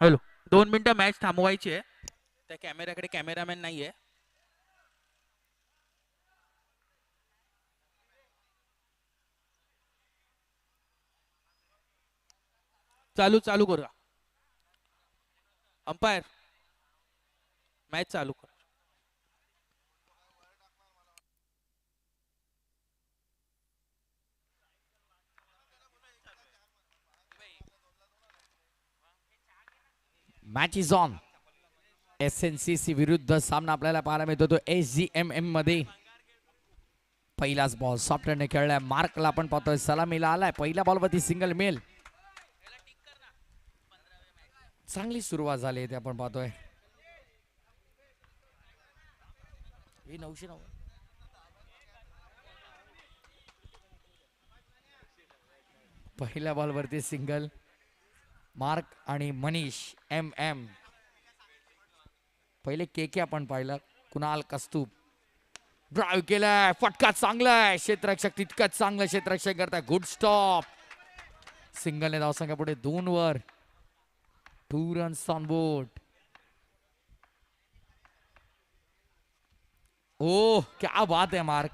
Hello दोन मिनिटं match थांबवायची आहे. त्या कॅमेऱ्याकडे कॅमेरामॅन नाही आहे चालू चालू करूया. अंपायर मॅच चालू कर. Match is on S N C C विरुद्ध सामना आपल्याला पाहायला मिळतो तो एस जी एम एममध्ये. पहिलाच बॉल सॉफ्टवेअरने खेळलाय. मार्कला आपण पाहतोय. सलामीला आलाय. पहिल्या बॉलवरती सिंगल मेल चांगली सुरुवात झाली आहे ते आपण पाहतोय. नऊशे नऊ. पहिल्या बॉलवरती सिंगल मार्क आणि मनीष एम एम. पहिले के के आपण पाहिलं. कुणाल कस्तूप. ड्राईव्ह केलाय. फटका चांगलाय. आहे क्षेत्ररक्षक तितकंच चांगलं क्षेत्ररक्षक करताय. गुड स्टॉप सिंगलने धावसंख्या पुढे दोन वर. टू रन्स ऑन बोट ओ क्या बात आहे मार्क.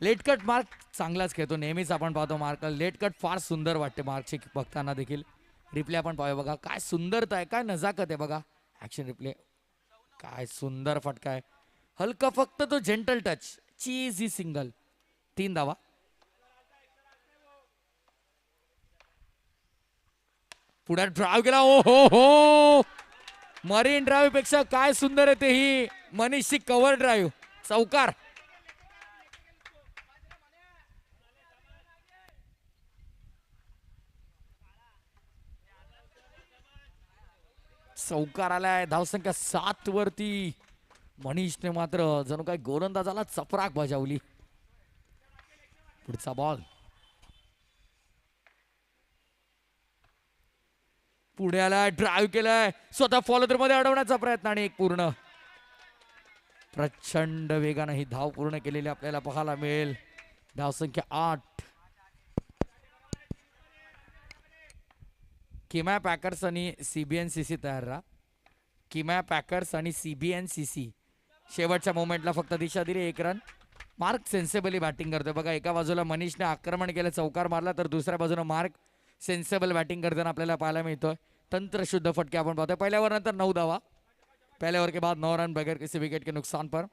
Late cut mark. चांगलाच खेळतो. नेहमीच आपण पाहतो मार्क. लेट कट फार सुंदर वाटते मार्कचे बघताना देखील. रिप्ले आपण पाहूया. बघा काय सुंदरता आहे काय नजाकत आहे बघा. ऍक्शन रिप्ले काय सुंदर फटका आहे. हलका फक्त तो जेंटल टच चीज ही सिंगल तीन धावा. पुढे ड्राईव्ह केला. ओ हो. हो मरीन ड्राईव्हपेक्षा काय सुंदर आहे ते ही मनीषची कव्हर ड्राईव्ह चौकार. चौकार आलाय. धावसंख्या सात वरती. मनीषने मात्र जणू काय गोलंदाजाला चपराक बजावली. पुढचा बॉल पुढे आलाय ड्राईव्ह केलाय. स्वतः फॉलोदरमध्ये अडवण्याचा प्रयत्न आणि एक पूर्ण. प्रचंड वेगानं ही धाव पूर्ण केलेली आपल्याला पाहायला मिळेल. धावसंख्या आठ. किमॅ पॅकर्स आणि C B N C C तयार राहा. किमॅ पॅकर्स आणि C B N C C शेवटच्या मोमेंटला फक्त दिशा दिली एक रन मार्क सेन्सेबली बॅटिंग करतोय. बघा एका बाजूला मनीषने आक्रमण केलं चौकार मारला तर दुसऱ्या बाजूला मार्क सेन्सेबल बॅटिंग करताना आपल्याला पाहायला मिळतोय. तंत्रशुद्ध फटके आपण पाहतोय. पहिल्यावर नंतर नऊ धावा. पहले ओवर के बाद नौ रन बगैर किसी विकेट के नुकसान पर.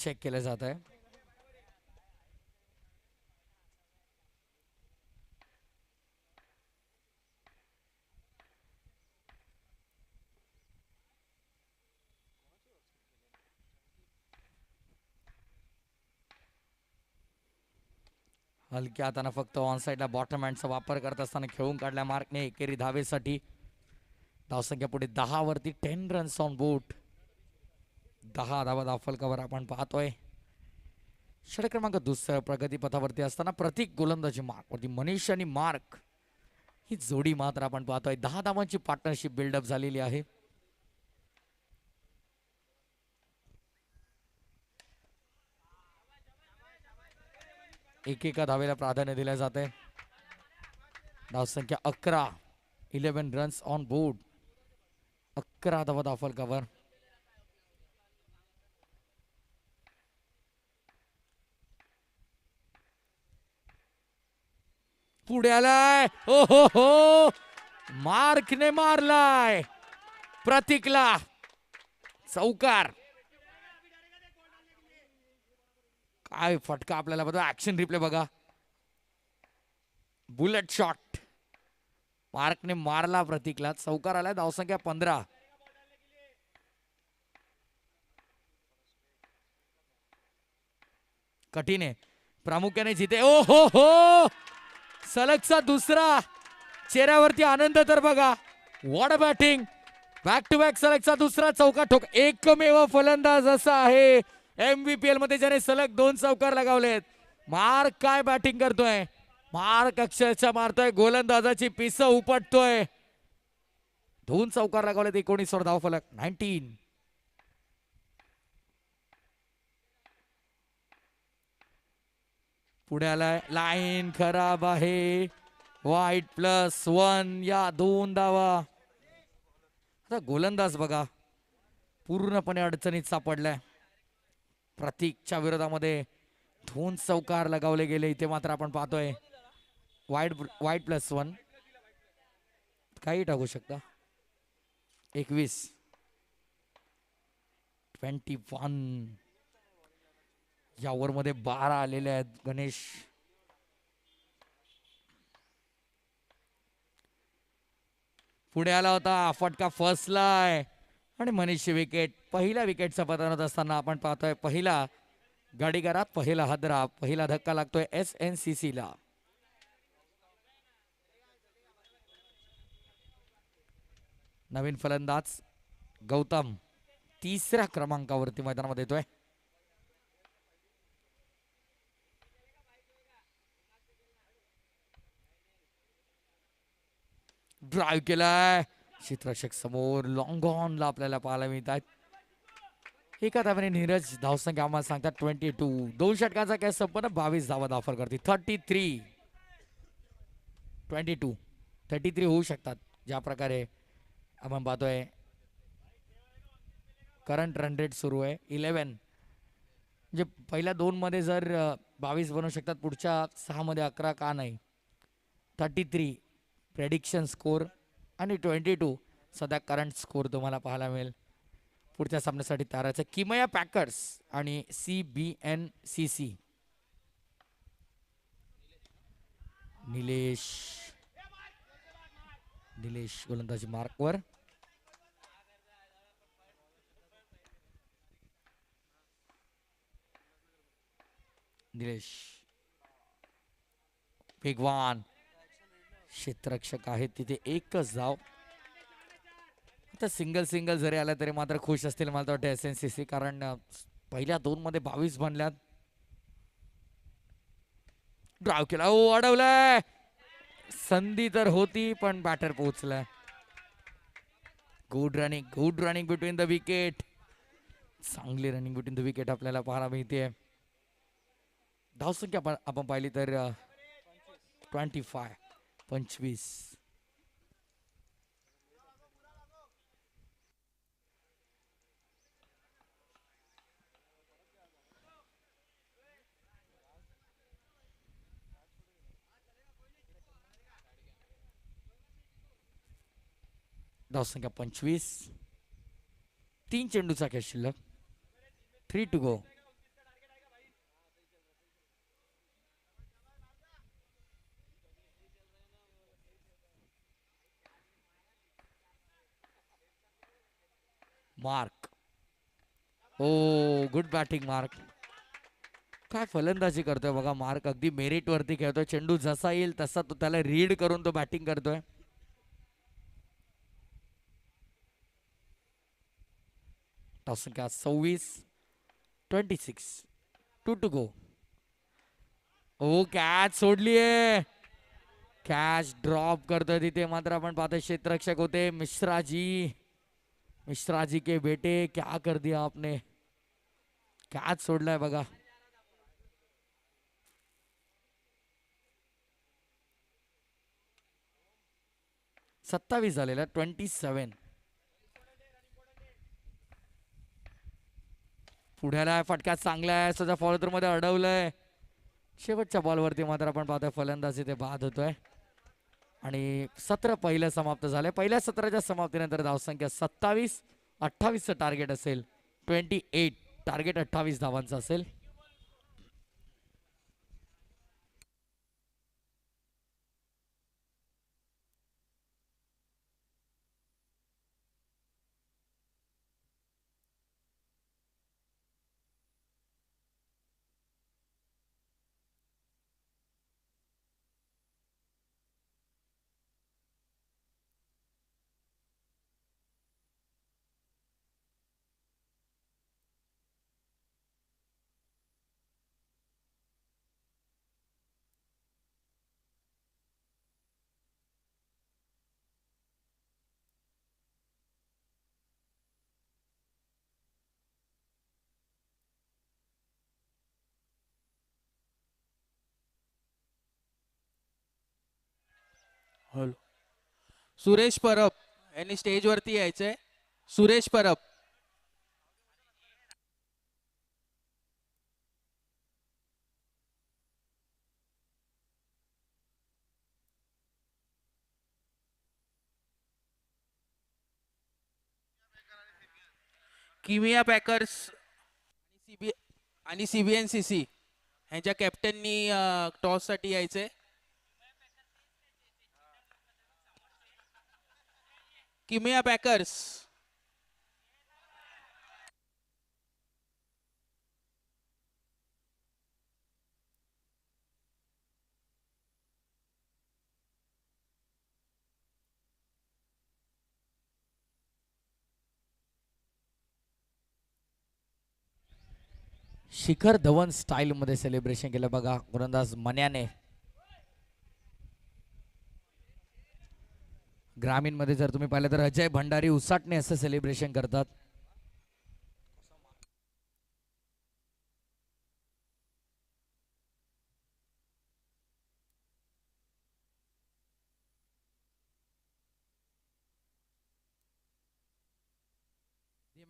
चेक केलं जात आहे. हलक्या आताना फक्त ऑन साईडला बॉटम हँडचा वापर करत असताना खेळून काढल्या मार्कने एकेरी धावेसाठी धावसंख्या पुढे दहा वरती टेन रन्स ऑन बोट दहा धावा दाफल आपण पाहतोय. षटक क्रमांक दुसऱ्या प्रगतीपथावरती असताना प्रतीक गोलंदाजी मार्क वरती मनीष आणि मार्क. ही जोडी मात्र आपण पाहतोय. दहा धावांची पार्टनरशिप बिल्डअप झालेली आहे. एकेका धावेला प्राधान्य दिलं जाते धावसंख्या अकरा. इलेव्हन रन्स ऑन बोर्ड अकरा धावा दाफल कवर पुढे आलाय ओ हो हो. मार्कने मारलाय. प्रतीकला. चौकार. काय फटका आपल्याला बघा. ऍक्शन रिप्ले बघा. बुलेट शॉट मार्कने मारला प्रतीकला. चौकार आलाय. धावसंख्या पंधरा. कठीण आहे. प्रामुख्याने जिथे ओ हो हो. सलगचा दुसरा. चेहऱ्यावरती आनंद तर बघा. वॉड बॅटिंग बॅक टू बॅक सलगचा दुसरा चौका ठोक एकमेव फलंदाज असा आहे. एमव्हीपीएलमध्ये ज्याने सलग दोन चौकार लगावलेत. मार्क काय बॅटिंग करतोय? मार्क अक्षरशः मारतोय. गोलंदाजाची पिस उपटतोय. दोन चौकार लगावलेत एकोणीसवर धाव फलक. नाईन्टीन पुढे आलाय लाईन खराब आहे. वाईट प्लस वन या दोन धावा. आता गोलंदाज बघा पूर्णपणे अडचणीत सापडलाय. प्रतीकच्या विरोधामध्ये दोन चौकार लगावले गेले इथे मात्र आपण पाहतोय. वाईट वाईट प्लस वन काही टाकू शकता? एकवीस. ट्वेंटी वन या ओव्हरमध्ये बारा आलेले आहेत गणेश. पुढे आला होता फटका फसलाय आणि मनीष विकेट पहिल्या विकेटचा पतन होत असताना आपण पाहतोय पहिला गाडीगारात पहिला हदरा पहिला धक्का लागतोय एस एन सी सी ला. नवीन फलंदाज गौतम तिसऱ्या क्रमांकावरती मैदानामध्ये येतोय. ड्राईव्ह केलाय. क्षेत्ररक्षक समोर लॉंग ऑनला आपल्याला पाहायला मिळत आहेत एका धाव्याने नीरज धावसंख्या आम्हाला सांगतात ट्वेंटी टू दोन षटकांचा कॅच संपन्न बावीस धावा दाफर करते thirty three twenty two thirty three होऊ शकतात. ज्या प्रकारे आपण पाहतोय करंट रन रेट सुरू आहे. इलेवन म्हणजे पहिल्या दोन मध्ये जर बावीस बनवू शकतात पुढच्या सहा मध्ये अकरा का नाही? थर्टी थ्री प्रेडिक्शन स्कोर आणि ट्वेंटी टू सध्या करंट स्कोर तुम्हाला पाहायला मिळेल. पुढच्या सामन्यासाठी तारायचं किमया पॅकर्स आणि C B N C C Nilesh. Nilesh गोलंदाजी मार्कवर. निलेश. वेगवान. क्षेत्ररक्षक आहेत. तिथे एकच धाव आता सिंगल सिंगल जरी आला तरी मात्र खुश असतील मला वाटतं एस एन सी सी कारण पहिल्या दोन मध्ये बावीस बनल्यात. ड्राव केला. हो, ओ अडवलाय. संधी तर होती पण batter पोहोचलाय. Good running good running between the wicket चांगली रनिंग बिटवीन द विकेट आपल्याला पाहायला मिळते धावसंख्या आपण पाहिली तर ट्वेंटी फाय पंचवीस. धावसंख्या पंचवीस. तीन चेंडूचा खेळ शिल्लक. Three to go Mark. Oh good batting Mark. काय फलंदाजी करतोय बघा मार्क. अगदी मेरिट वरती खेळतोय. चेंडू जसा येईल तसा तो त्याला रीड करून तो बॅटिंग करतोय. संख्या सव्वीस twenty six two to go oh catch सोडलीये. Catch drop करतोय तिथे. मात्र आपण पाहतोय क्षेत्ररक्षक होते मिश्राजी. मिश्रा जी के बेटे क्या कर दिया आपने? कॅच सोडलाय बघा सत्तावीस झालेला ट्वेंटी सेवन पुढ्याला फटका चांगला आहे सध्या फॉलोतरमध्ये अडवलंय. शेवटच्या बॉलवरती मात्र आपण पाहतोय फलंदाज इथे बाद होतोय. आणि सत्र पहिलं समाप्त झालंय. पहिल्या सत्राच्या समाप्तीनंतर धावसंख्या सत्तावीस अठ्ठावीसचं टार्गेट असेल ट्वेंटी एट टार्गेट अठ्ठावीस धावांचं असेल. हॅलो. सुरेश परब. यांनी स्टेजवरती यायचंय. सुरेश परब. किमिया पॅकर्स सीबी आणि सीबीएन सी सी ह्यांच्या कॅप्टननी टॉससाठी यायचंय. किमिया पॅकर्स शिखर धवन स्टाईलमध्ये सेलिब्रेशन केलं बघा. गोलंदाज मन्याने. ग्रामीणमध्ये जर तुम्ही पाहिलं तर अजय भंडारी उसाटणे असं सेलिब्रेशन करतात.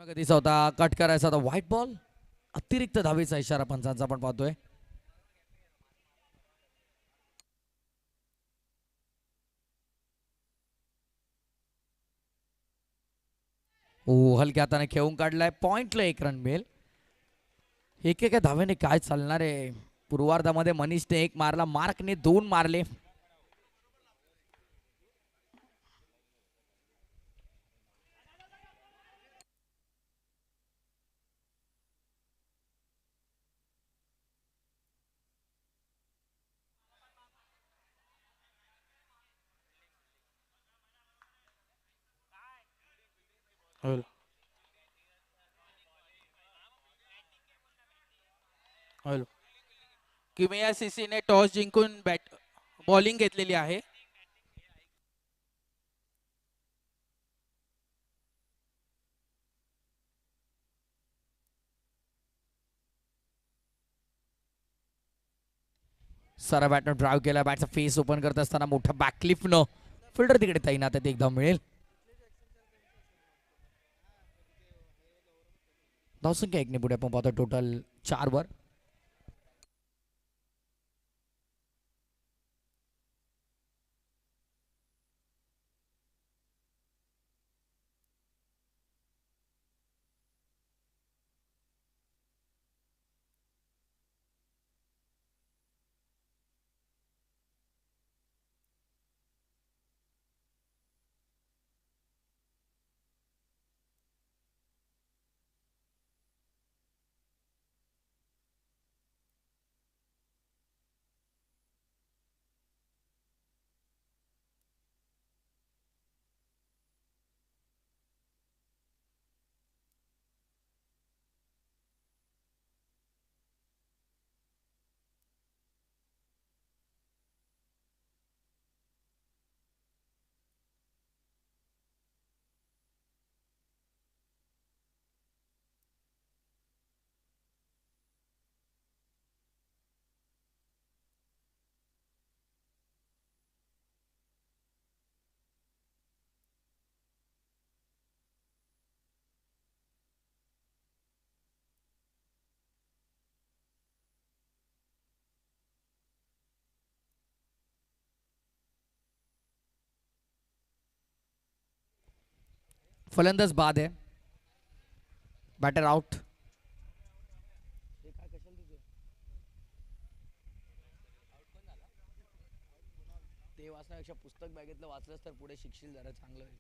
कधीचा होता कट करायचा होता व्हाईट बॉल अतिरिक्त धावेचा इशारा पंचांचा आपण पाहतोय. ओ हलक्या हाताने खेळून काढलाय. पॉइंटला एक रन मिळेल. एक एका धावेने काय चालणार आहे? पूर्वार्धामध्ये मनीषने एक मारला मार्कने दोन मारले. हॅलो हॅलो किमिया सीसीने टॉस जिंकून बॅट बॉलिंग घेतलेली आहे. सारा बॅटनं ड्राईव्ह केला. बॅटचा फेस ओपन करत असताना मोठा न फिल्डर तिकडे तैनात एकदा मिळेल. धावसंख्या एकने पुढे आपण पाहतो टोटल चारवर फलंदाज बाद आहे बॅटर आउट ते वाचण्यापेक्षा पुस्तक बॅगेतलं वाचलंस तर पुढे शिकशील जरा चांगलं होईल.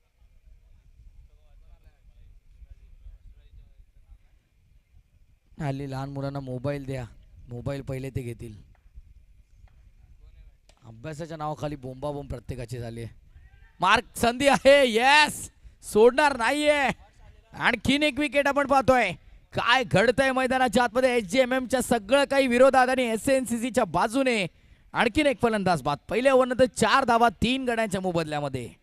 हल्ली लहान मुलांना मोबाईल द्या. मोबाईल पहिले ते घेतील. अभ्यासाच्या नावाखाली बोंबाबोंब प्रत्येकाची झाली आहे. मार्क संधी आहे. येस सोडणार नाहीये. आणखीन एक विकेट आपण पाहतोय. काय घडतंय मैदानाच्या आतमध्ये? एच जी एम एमच्या सगळं काही विरोधात आणि एस एन सी सीच्या बाजूने आणखीन एक फलंदाज बाद. पहिल्या ओव्हरनंतर चार धावा तीन गड्यांच्या मोबदल्यामध्ये.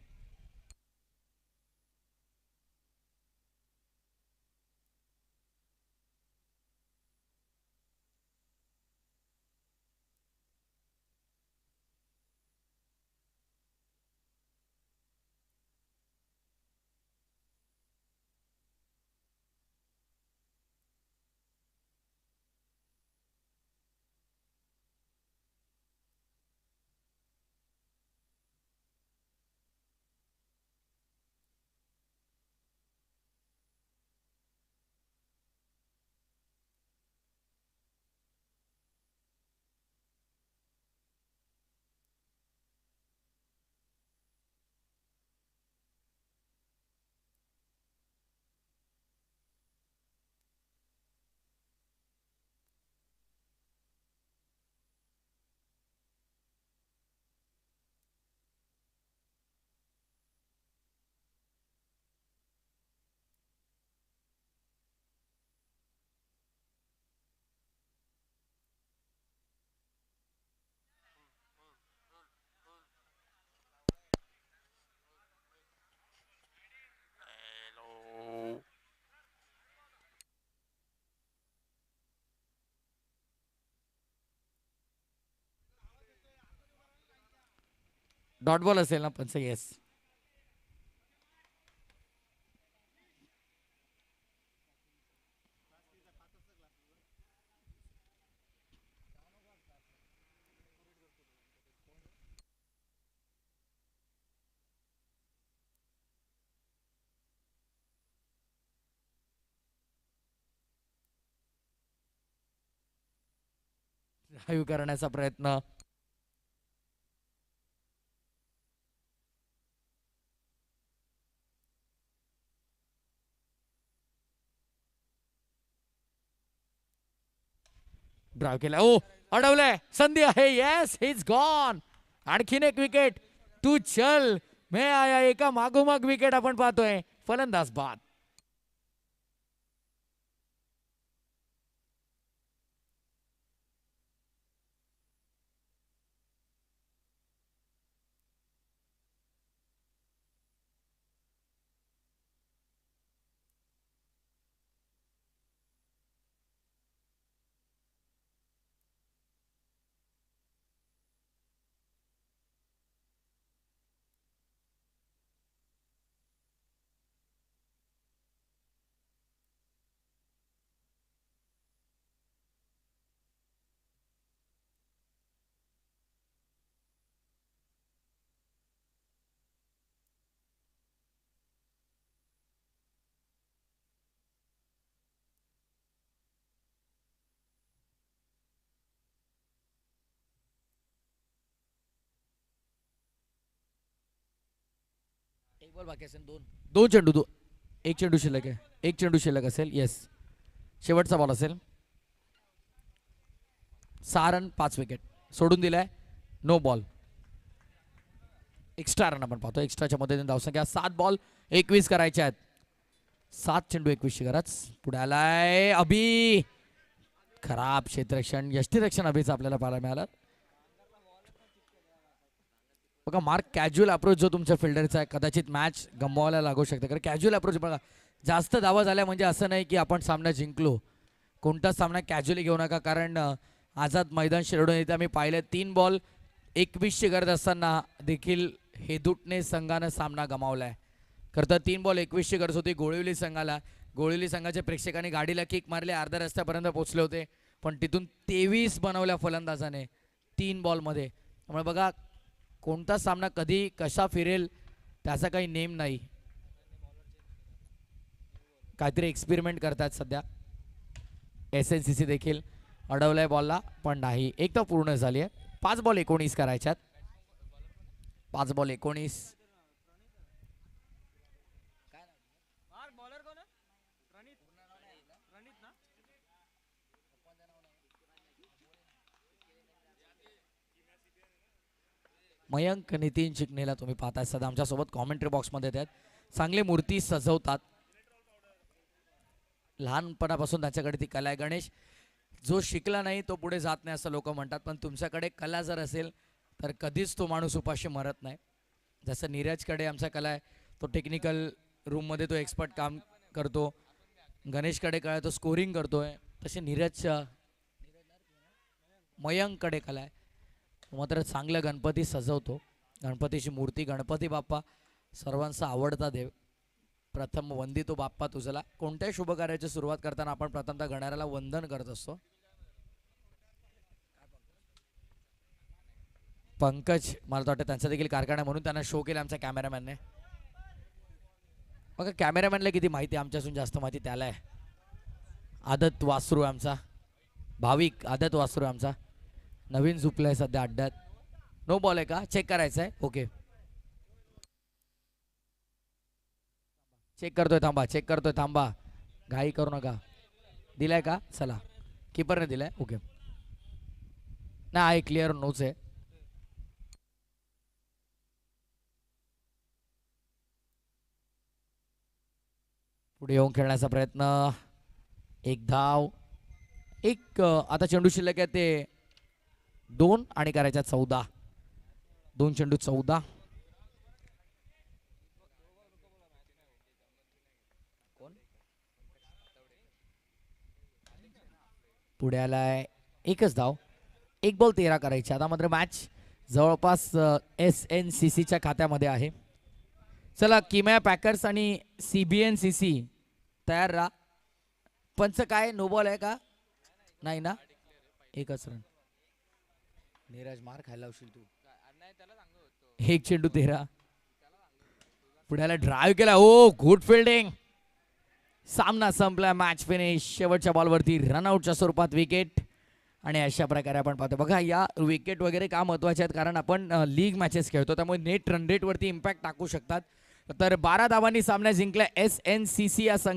डॉट बॉल असेल ना पंच येस करण्याचा प्रयत्न. ड्राईव्ह केला. ओ अडवलंय. संधी आहे. येस इज गॉन आणखीन एक विकेट तू चल. मे आया एका मागोमाग विकेट आपण पाहतोय. फलंदाज बाद एक बॉल बाकी असेल दोन. दोन चेंडू दो एक चेंडू शिल्लक आहे. एक चेंडू शिल्लक असेल येस शेवटचा बॉल असेल. सहा रन पाच विकेट सोडून दिलाय नो बॉल एक्स्ट्रा रन आपण पाहतो. एक्स्ट्राच्या मदतीने धावसंख्या. सात बॉल एकवीस करायचे आहेत. सात चेंडू एकवीसची गरज पुढे आलाय. अभि! खराब क्षेत्ररक्षण यष्टीरक्षण अभिचं आपल्याला पाहायला मिळालं. बघा मार्क कॅज्युअल अप्रोच जो तुमच्या फिल्डरचा आहे कदाचित मॅच गमवायला लागू शकते. कारण कॅज्युअल अप्रोच बघा जास्त धावा झाल्या म्हणजे असं नाही की आपण सामना जिंकलो. कोणताच सामना कॅज्युअली घेऊ नका. कारण आझाद मैदान शिरडून येते आम्ही पाहिलं तीन बॉल एकवीसची गरज असताना देखील हेदुटने संघानं सामना गमावलाय. खरं तर तीन बॉल एकवीसची गरज होती गोळिवली संघाला. गोळिवली संघाच्या प्रेक्षकांनी गाडीला किक मारले अर्ध्या रस्त्यापर्यंत पोहोचले होते. पण तिथून तेवीस बनवल्या फलंदाजाने तीन बॉलमध्ये त्यामुळे बघा कोणता सामना कधी कसा फिरेल त्याचा काही नेम नाही. काहीतरी एक्सपेरिमेंट करतात सध्या. एस एन सी सी देखील अडवलाय बॉलला पण नाही. एक तर पूर्ण झाली आहे. पाच बॉल एकोणीस करायच्यात. पाच बॉल एकोणीस. मयंक नितीन चिकनेला तुम्ही पाहताय. सध्या आमच्यासोबत कॉमेंट्री बॉक्समध्ये आहेत. चांगले मूर्ती सजवतात. लहानपणापासून त्याच्याकडे ती कला आहे. गणेश जो शिकला नाही तो पुढे जात नाही असं लोक म्हणतात. पण तुमच्याकडे कला जर असेल तर कधीच तो माणूस उपाशी मरत नाही. जसं नीरजकडे आमचा कला आहे. तो टेक्निकल रूममध्ये तो एक्सपर्ट काम करतो. गणेशकडे कला आहे तो स्कोरिंग करतोय. तसे नीरज मयंककडे कला आहे. मात्र चांगलं गणपती सजवतो. गणपतीची मूर्ती गणपती बाप्पा सर्वांचा आवडता देव. प्रथम वंदितो बाप्पा तुझला. कोणत्याही शुभकार्याची सुरुवात करताना आपण प्रथमतः गणाऱ्याला वंदन करत असतो. पंकज मला वाटतं त्यांचा देखील कारखाना म्हणून त्यांना शो केला आमच्या कॅमेरामॅनने बघा कॅमेरामॅनला किती माहिती आहे आमच्यासून जास्त माहिती त्याला आहे. आदत वासरू आहे आमचा. भाविक आदत वासरू आहे आमचा. नवीन झुपलाय सध्या अड्ड्यात. नो बॉल आहे का? चेक करायचं आहे ओके चेक करतोय थांबा चेक करतोय थांबा. घाई करू नका. दिलाय का? चला. किपरने दिलाय. ओके नाही आहे क्लिअर नोच आहे. पुढे येऊन खेळण्याचा प्रयत्न. एक धाव. एक आता चेंडू शिल्लक आहे ते. दोन आणि करायच्या चौदा. दोन चेंडू चौदा. पुढे आलाय एकच धाव. एक बॉल तेरा करायची. आता मात्र मॅच जवळपास एस एन सी सीच्या खात्यामध्ये आहे. चला किमया पॅकर्स आणि C B N C C तयार राहा. पंच काय? नो बॉल आहे का? नाही ना? एकच रन नीरज मार खायला लावशील तू. एक चेंडू तेरा. पुढ्याला ड्राईव्ह केला. ओ गुड फिल्डिंग सामना संपला मॅच फिनिश शेवटच्या बॉलवरती रनआउटच्या स्वरूपात विकेट आणि अशा प्रकारे आपण पाहतो. बघा या विकेट वगैरे का महत्त्वाचे आहेत? कारण आपण लीग मॅचेस खेळतो त्यामुळे नेट रन रेटवरती इम्पॅक्ट टाकू शकतात. तर बारा धावांनी सामना जिंकला एस एन सी सी या संघ